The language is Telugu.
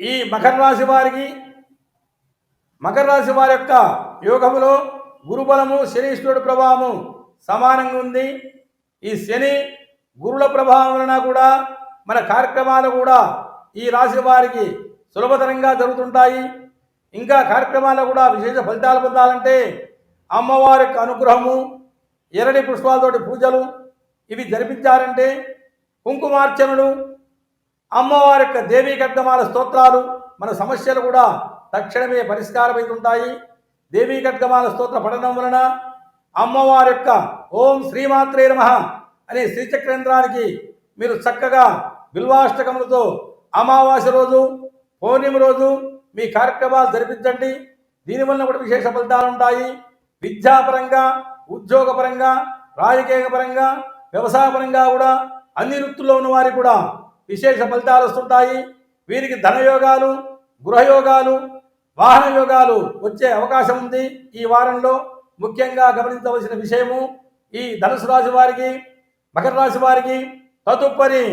ఈ మకర రాశి వారికి మకర రాశి వారి యొక్క యోగములో గురుబలము శనీశ్వరుడు ప్రభావము సమానంగా ఉంది. ఈ శని గురుల ప్రభావం వలన కూడా మన కార్యక్రమాలు కూడా ఈ రాశి వారికి సులభతరంగా జరుగుతుంటాయి. ఇంకా కార్యక్రమాలు కూడా విశేష ఫలితాలు పొందాలంటే అమ్మవారి యొక్క అనుగ్రహము ఎర్రని పుష్పాలతోటి పూజలు ఇవి జరిపించారంటే కుంకుమార్చనలు అమ్మవారి యొక్క దేవీ గడ్గమాల స్తోత్రాలు మన సమస్యలు కూడా తక్షణమే పరిష్కారమవుతుంటాయి దేవీ ఖడ్గమాల స్తోత్ర పఠనం వలన అమ్మవారి యొక్క ఓం శ్రీమాత్రే నమ అనే శ్రీచక్రేంద్రానికి మీరు చక్కగా బిల్వాష్టకములతో అమావాస్య రోజు పౌర్ణమి రోజు మీ కార్యక్రమాలు జరిపించండి. దీనివల్ల కూడా విశేష ఫలితాలు ఉంటాయి. విద్యాపరంగా ఉద్యోగపరంగా రాజకీయపరంగా వ్యవసాయపరంగా కూడా అన్ని వృత్తుల్లో ఉన్న వారికి కూడా విశేష ఫలితాలు వస్తుంటాయి. వీరికి ధనయోగాలు గృహయోగాలు వాహన యోగాలు వచ్చే అవకాశం ఉంది. ఈ వారంలో ముఖ్యంగా గమనించవలసిన విషయము ఈ ధనుసు రాశి వారికి మకర రాశి వారికి తదుపరి